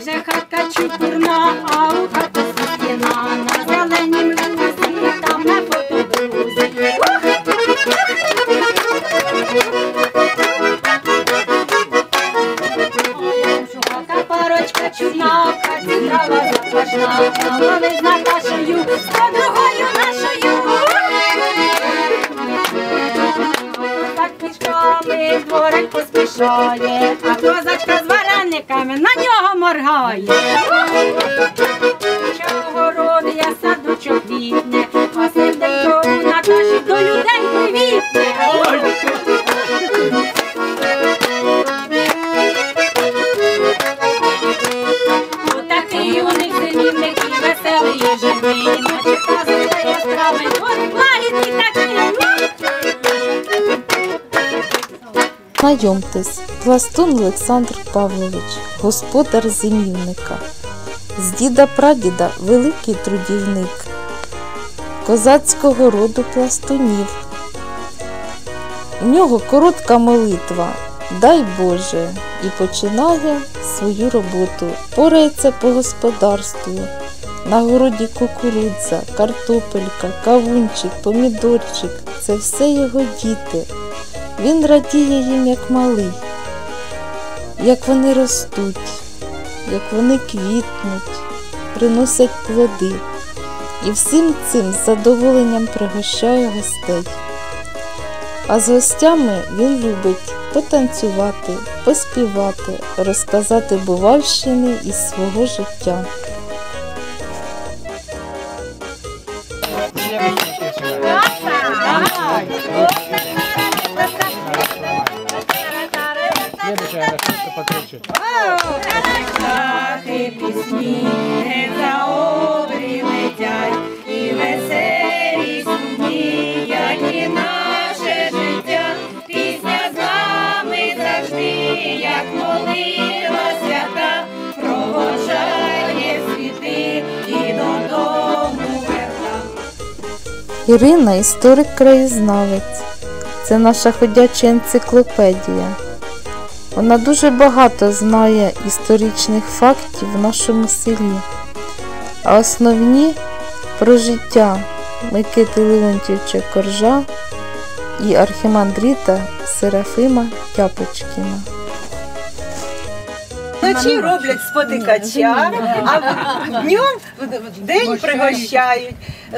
Вже хатка чупурна, а у хату стіна на зеленім лузі, там на фотобузі. Шукака парочка чудна, хаті трава запашна, Голови з Наташею, з подругою нашою. Так книжками дворик поспішає, а козачка з на нього моргає. Чого роди я садочок квітне, а серденько у Наташі до людей привітне. Отакий у них і веселий живий, наче казує яскравий, дворик лагідний такий. Знайомтесь, Пластун Олександр Павлович, господар зимівника. З діда прадіда великий трудівник, козацького роду пластунів. У нього коротка молитва Дай Боже і починає свою роботу. Порається по господарству. На городі кукурудза, картопелька, кавунчик, помідорчик це все його діти. Він радіє їм як малий, як вони ростуть, як вони квітнуть, приносять плоди. І всім цим задоволенням пригощає гостей. А з гостями він любить потанцювати, поспівати, розказати бувальщини із свого життя. Следующая что покруче. Птахи пісні за обрі летять, і веселі сумні, як і наше життя. Пісня з нами завжди, як молитва свята, проводжає світи і додому верта. Ірина історик краєзнавець. Це наша ходяча енциклопедія. Вона дуже багато знає історичних фактів в нашому селі, а основні про життя Микити Леонтьовича Коржа і архімандріта Серафима Тяпочкіна. Вночі роблять спотикача, а днем в день пригощають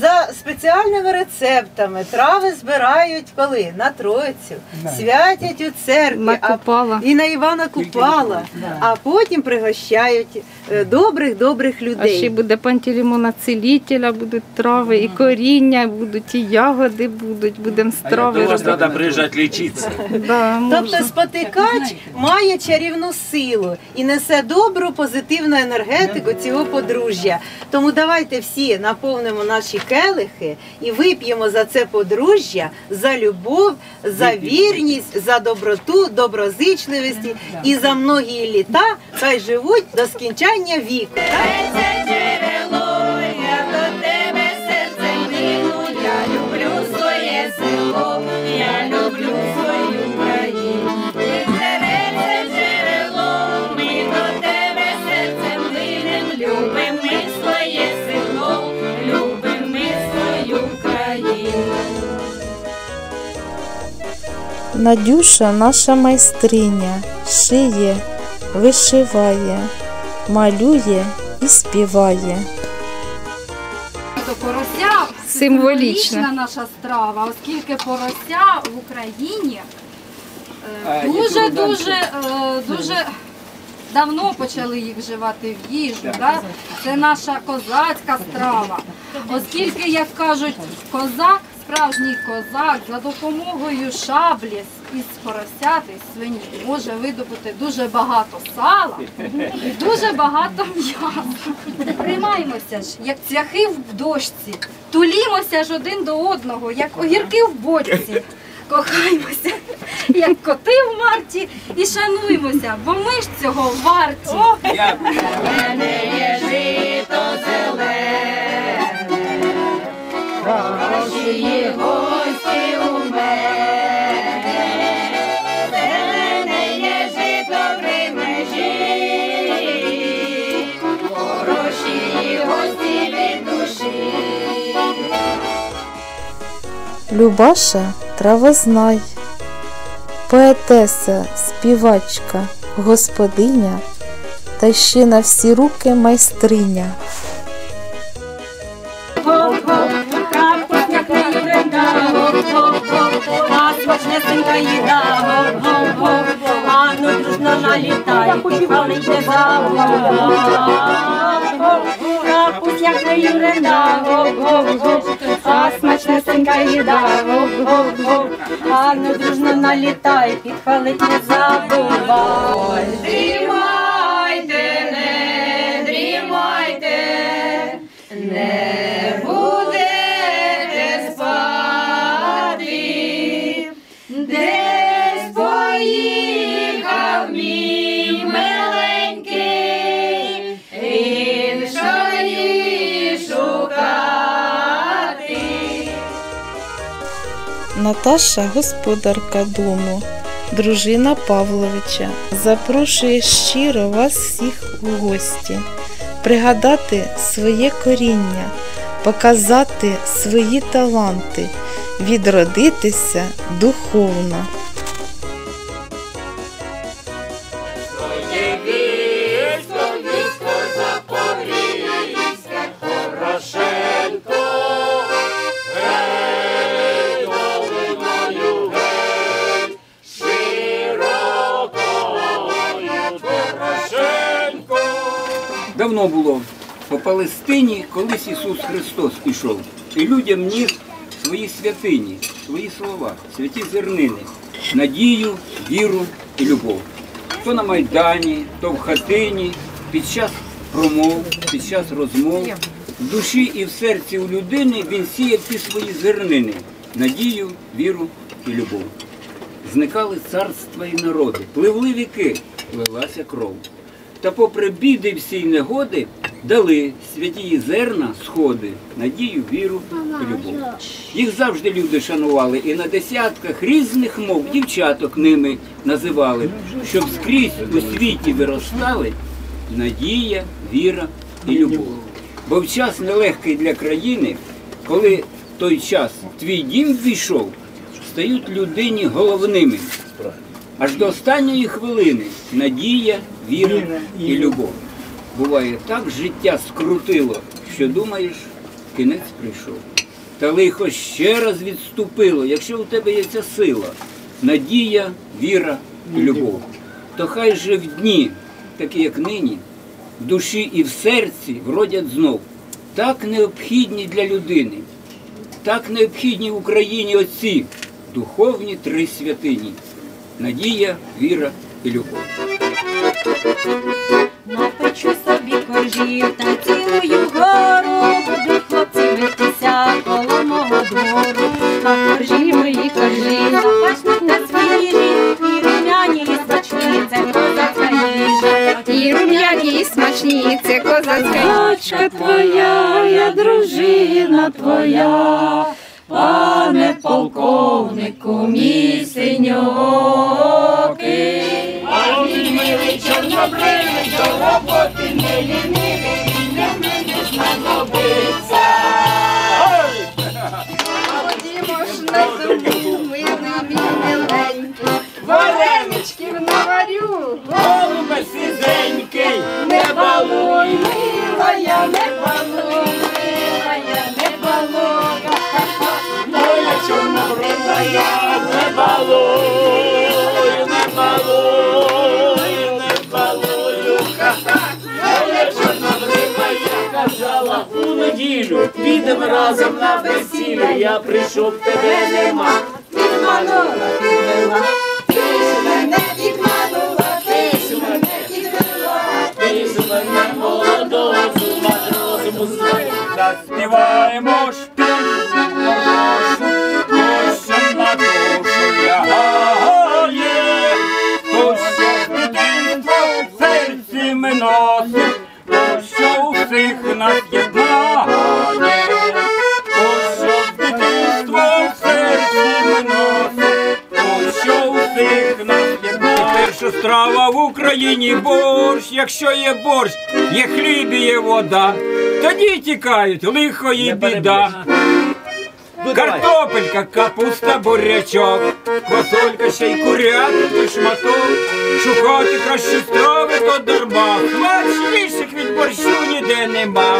за спеціальними рецептами. Трави збирають коли? На Троїцю, святять у церкві а- і на Івана Купала, а потім пригощають е, добрих добрих А ще буде пантелеймона цілителя, будуть трави, і коріння будуть, і ягоди будуть, будемо з трави до вас робити. треба приїжджати лічитися. Да. Тобто спотикач має чарівну силу і несе добру позитивну енергетику цього подружжя. Тому давайте всі наповнимо наші келихи і вип'ємо за це подружжя, за любов, за вірність, за доброту, доброзичливість і за многі літа хай живуть до скінчання віку. Надюша наша майстриня, шиє, вишиває, малює і співає. Порося символічна наша страва, оскільки порося в Україні е, дуже дуже е, дуже давно почали їх вживати в їжу. Да? Це наша козацька страва. Оскільки, як кажуть, козак, справжній козак за допомогою шаблі із поросяти свині може видобути дуже багато сала і дуже багато м'яса. Приймаємося ж, як цвяхи в дошці, тулімося ж один до одного, як огірки в бочці. Кохаймося, як коти в марті, і шануймося, бо ми ж цього варті. мене Любаша травознай, поетеса, співачка, господиня та ще на всі руки майстриня. Ну дружно налітай, підпалить завод. Капусня клюренда, гоп-гоп-гоп, а смачнесенька їда, гоп-гоп-гоп, а ну дружно налітай, підпалить не забувай. Дрімайте, не дрімайте, не будете спати, десь поїхав мій миленький, Наташа господарка дому, дружина Павловича, запрошує щиро вас всіх у гості, пригадати своє коріння, показати свої таланти, відродитися духовно. Давно було по Палестині, колись Ісус Христос пішов, і людям ніс свої святині, свої слова, святі зернини, надію, віру і любов. То на Майдані, то в хатині, під час промов, під час розмов. В душі і в серці у людини він сіяв ті свої зернини, надію, віру і любов. Зникали царства і народи, пливли віки, лилася кров. Та попри біди всі й негоди дали святі зерна, сходи, надію, віру і любов. Їх завжди люди шанували, і на десятках різних мов дівчаток ними називали, щоб скрізь у світі виростали надія, віра і любов. Бо в час нелегкий для країни, коли той час твій дім ввійшов, стають людині головними. Аж до останньої хвилини надія, віра і любов. Буває так життя скрутило, що думаєш, кінець прийшов. Та лихо ще раз відступило, якщо у тебе є ця сила, надія, віра і любов. То хай же в дні, такі як нині, в душі і в серці вродять знов, так необхідні для людини, так необхідні в Україні оці духовні три святині надія, віра і любов. Напечу собі коржів та цілую гору, будуть хлопці битися коло мого двору. А коржі мої коржі, запашні та свіжі, і румяні, і смачні, це козацька їжа. І рум'яні, і смачні, це козацька Дочка твоя, я дружина твоя, пане полковнику, мій синьокий. Ходімо ж на землю, милий мій миленький, вареничків наварю, Голубе сизенький, Не неділю, підемо разом на весілля, я прийшов, тебе нема. Підманула, підвела, ти ж мене підманула, ти ж мене підвела. Ти з мене молодого з розуму звай. Заспіваємо ж якщо є борщ, є хліб і є вода, тоді тікають лихо і біда. Картопелька, капуста, бурячок, квасолька, ще й курятинки, шматок. Шукати кращі страви, то дарма. Смачніших від борщу ніде нема.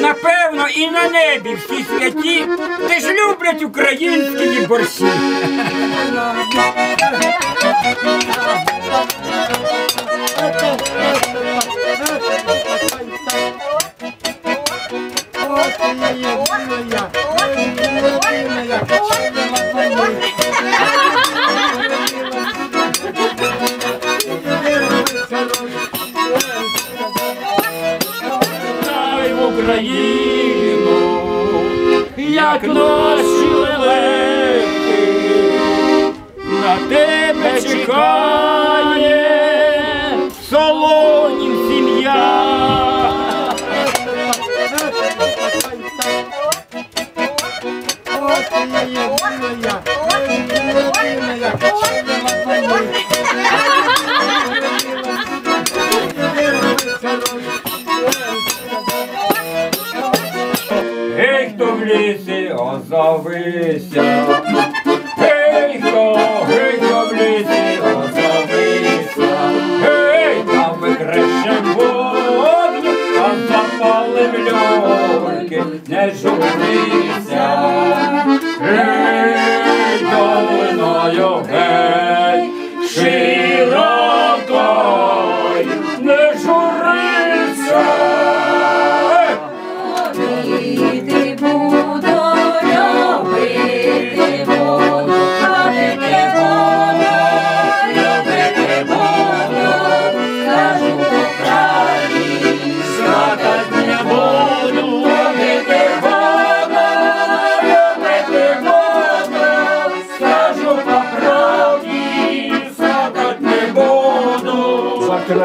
Напевно, і на небі всі святі теж люблять українські борщі. Україну, як наші лелеки, на тебе чекає Гей, хто в лісі, озовися.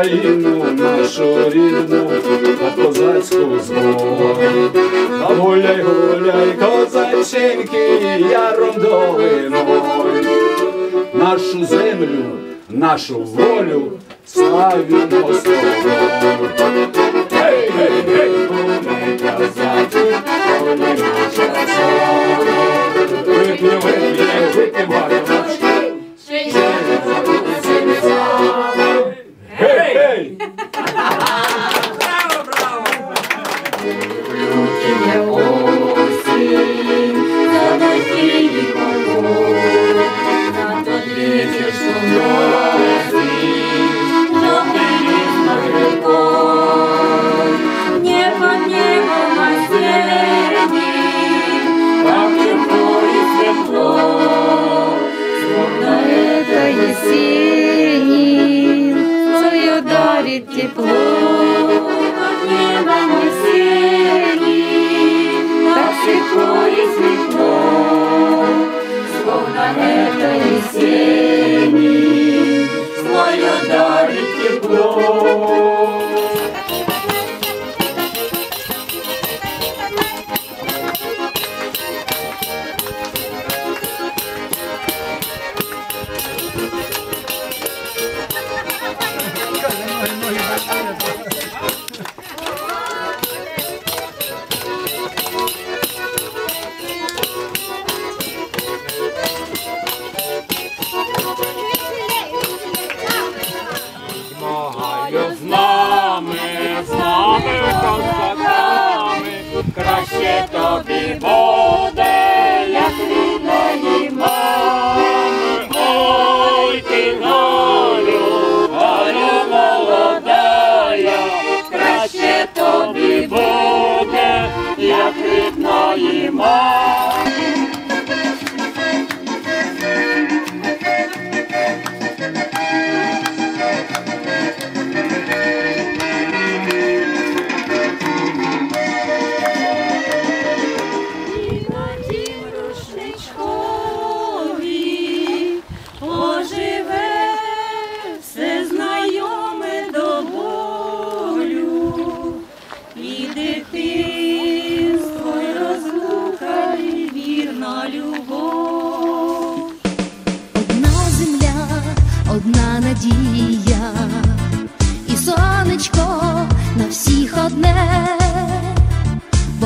Буду. За країну нашу рідну, за козацьку зброю. А гуляй, гуляй, козаченьки, яром долиною. Нашу землю, нашу волю славімо з дарит тепло.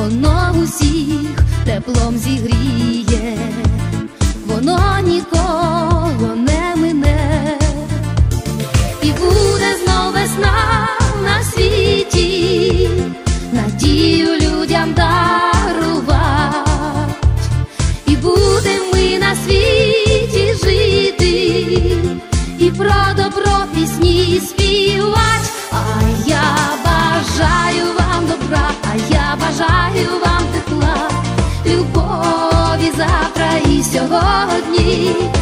Воно усіх теплом зігріє, воно ti.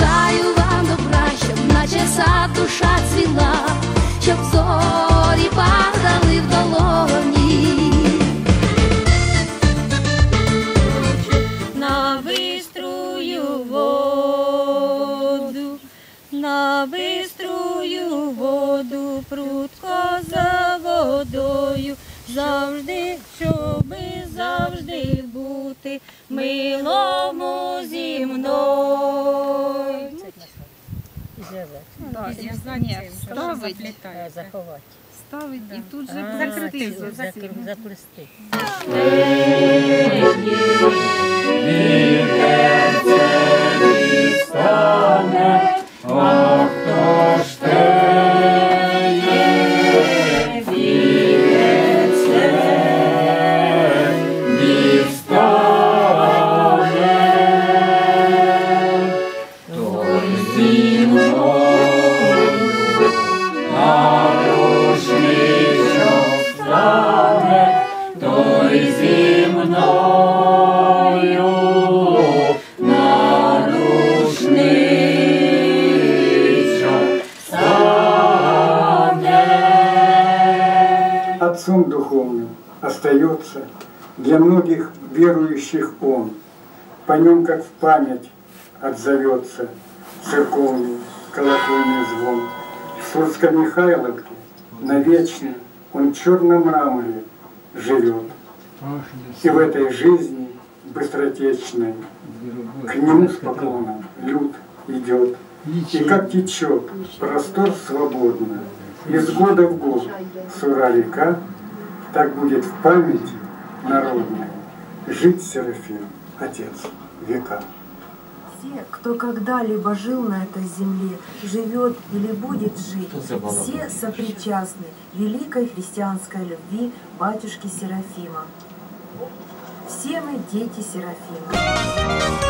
Бажаю вам добра, щоб наче сад душа цвіла, щоб зорі падали в долоні. на биструю воду, на биструю воду, прутко за водою, завжди, щоби завжди бути милому зі мною. Ні, ставить, ставить і тут же закрити. заплести. стане, а хто ж остается для многих верующих Он. По нем, как в память, отзовется церковный колокольный звон. В Сурской Михайловке навечно Он в черном мраморе живет. И в этой жизни быстротечной к Нему с поклоном люд идет. И как течет простор свободно, из года в год сура река, так будет в памяти народной жить Серафим, Отец века. Все, кто когда-либо жил на этой земле, живет или будет жить, все сопричастны великой христианской любви батюшки Серафима. Все мы дети Серафима.